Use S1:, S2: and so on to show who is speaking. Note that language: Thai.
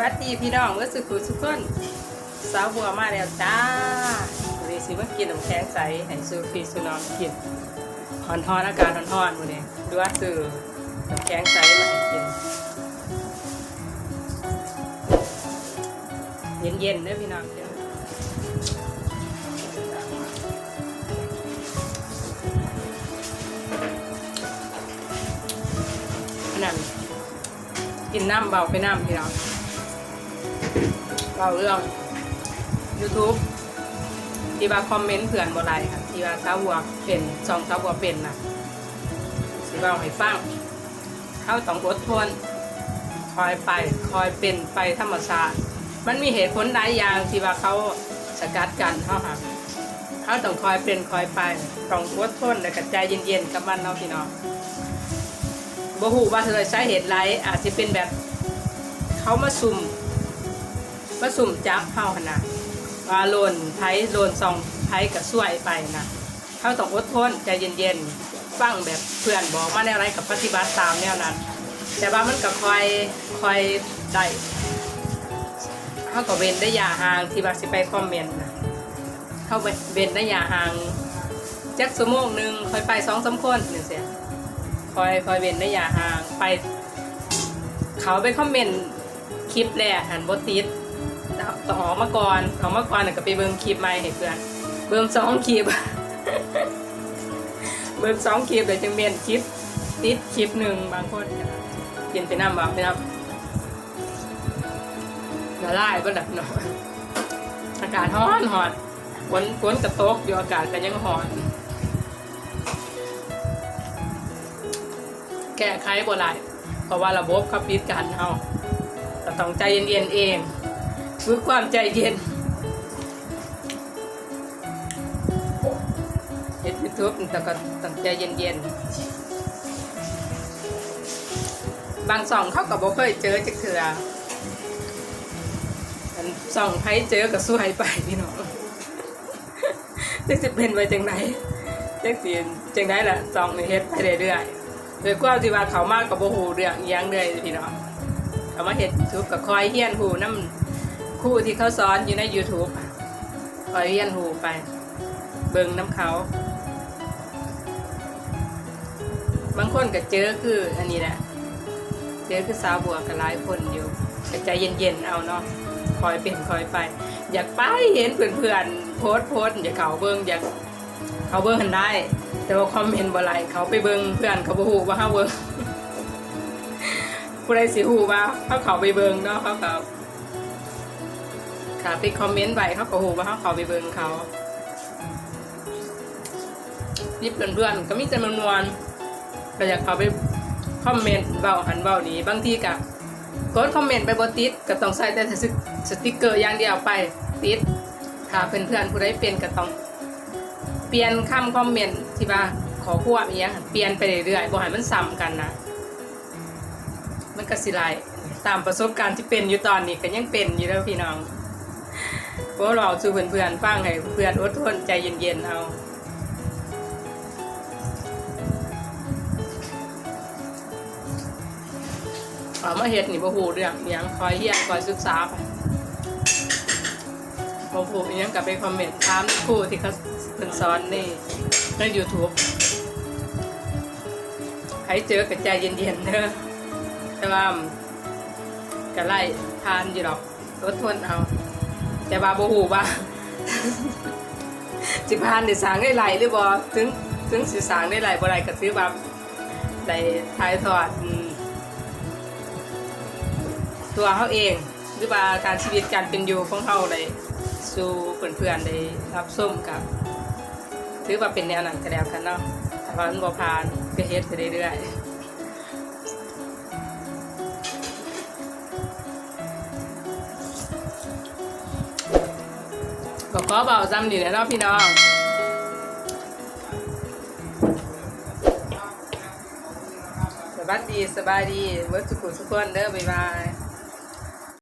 S1: วัสดีพี่น้องเมื่อสุขุสุขคนสาวบัวมาแล้วจ้าวันนี้สิมากินน้ำแข็งใสให้ซูฟีซูน้องกินหอนทอนอากาศหอนทอนวันนี้ดูว่าซื้อน้ำแข็งใสมาให้กินเย็นๆเด้อพี่น้องเด้อนนั้นกินน้ำเบาไปน้ำพี่น้อง เบาเรื่อง YouTube ที่ว่าคอมเมนต์เผื่อนบ่ไรค่ะที่ว่าสาวบัวเป็นซองสาวบัวเป็นนะสิเบาให้ฟังเข้าต้องอดทน คอยไปคอยเป็นไปธรรมชาติ มันมีเหตุผลหลายอย่างที่ว่าเขาสกัดกันเขาค่ะเขาต้องคอยเป็นคอยไปต้องอดทนและกระใจเย็นๆกับมันเนาะพี่น้องบ่ฮู้ว่าเธอใช้เหตุไรอาจจะเป็นแบบเขามาสุ่ม มาสุ่มจับเขาขนาดว่าโลนไทยโลนซองไทยกับช่วยไปนะเขาต้องอดทนใจเย็นๆฟังแบบเพื่อนบอกมาแนวไรกับปฏิบัติตามแนวนั้น แต่ว่ามันก็คอยคอยได้เขาก็เว้นได้ยาห่างที่ว่าสิไปคอมเมนต์นะเขาเว้นได้ยาห่างจักสมงหนึ่งคอยไปสองสามคนนี่เสียคอยคอยเว้นได้ยาห่างไป เขาไปคอมเมนต์คลิปแรกหันบติด ต้องออกมาก่อนออกมาก่อนก็ไปเบิ่งคลิปใหม่ให้เพื่อนเบิ่งสองคลิปเบิ่งสองคลิปเดี๋ยวจะเมียนคลิปติดคลิปหนึ่งบางคนกินไปน้ำบ้างนะครับละลายก็ดับหน่อยอากาศร้อนหอนฝนฝนกระตกอยู่อากาศก็ยังร้อนแก้ไขบ่ได้เพราะว่าระบบเขาปิดกันเอาแต่ต้องใจเย็นๆเอง ฝึกความใจเย็นเฮ็ดยูทูบแต่ก็ตั้งใจเย็นๆ บางส่องเขาก็บ่เคยเจอจักเถื่อส่องไผเจอก็สู้ให้ไปพี่น้องจักสิเป็นไปจังไดจักสิจังไดล่ะส่องในเฮ็ดไปเรื่อยๆโดยควาที่ว่าเขามากกับโบ่ฮู้เรื่องยังเลยพี่น้องเขามาเฮ็ด YouTube ก็คอยเฮียนฮู้นํ ครูที่เขาสอนอยู่ใน YouTube คอยเฮียนฮู้ไป เบิ่งน้ำเขา บางคนก็เจอคืออันนี้แหละเจอคือสาวบัวกับหลายคนอยู่ใจเย็นๆเอาเนาะคอยเป็นคอยไป อยากไปเห็นเพื่อนๆโพสโพสอยากเขาเบิ้งอยากเขาเบิ้งหันได้ แต่ว่าคอมเมนต์บ่ไรเขาไปเบิ้งเพื่อนเขาบ่ฮู้ว่าเขาเบิ้งผู้ใดสิฮู้ว่าเขาเขาไปเบิ้งเนาะเขาเขา ค่ะไปคอมเมนต์ไปเขาก็ฮู้ว่าเขาเขาไปเบิ้งเขานี่เพื่อนๆก็มีแต่มวนก็อยากเขาไปคอมเมนต์เบาหันเบานี้บางทีกับกดคอมเมนต์ไปบนติดก็ต้องใส่แต่สติกเกอร์อย่างเดียวไปติดถ้าเพื่อนๆผู้ใดเป็นก็ต้องเปลี่ยนคำคอมเมนต์ที่ว่าขอควบอีกอย่างเปลี่ยนไปเรื่อยๆบ่ให้มันซ้ำกันนะมันก็สิไลตามประสบการณ์ที่เป็นอยู่ตอนนี้ก็ยังเป็นอยู่แล้วพี่น้อง เพราะเราสู่เพื่อนๆฟังให้เพื่อนอดทนใจเย็นๆเอาเอามาเฮ็ดนี่บ่ฮู้เรื่องยังคอยเฮียนคอยศึกษาไปบ่ฮู้อิหยังก็ไปคอมเมนต์ถามครูที่เขาเพิ่นสอนในใน YouTube ใครเจอก็ใจเย็นๆเด้อแต่ว่าก็ไล่ทานอยู่ดอกอดทนเอา แต่ว่าบ่ฮู้ว่าสิพานได้สางได้ไหลหรือบ่ถึงถึงสิสางได้ไหลบ่ไหลก็ถือว่าได้ถ่ายทอดตัวเขาเอง หรือว่าการชีวิตการเป็นอยู่ของเขาเลยสู่เพื่อนๆได้รับส้มกับ ถือว่าเป็นแนวนั้นก็แล้วกันเนาะแต่ว่ามันบ่ผ่านก็เฮ็ดไปเรื่อยๆ ก็ขอเบาจำดีนะเนาะพี่น้องสวัสดีสบายดีเวิร์ดสุขุสุขคนเด้อบ๊ายบาย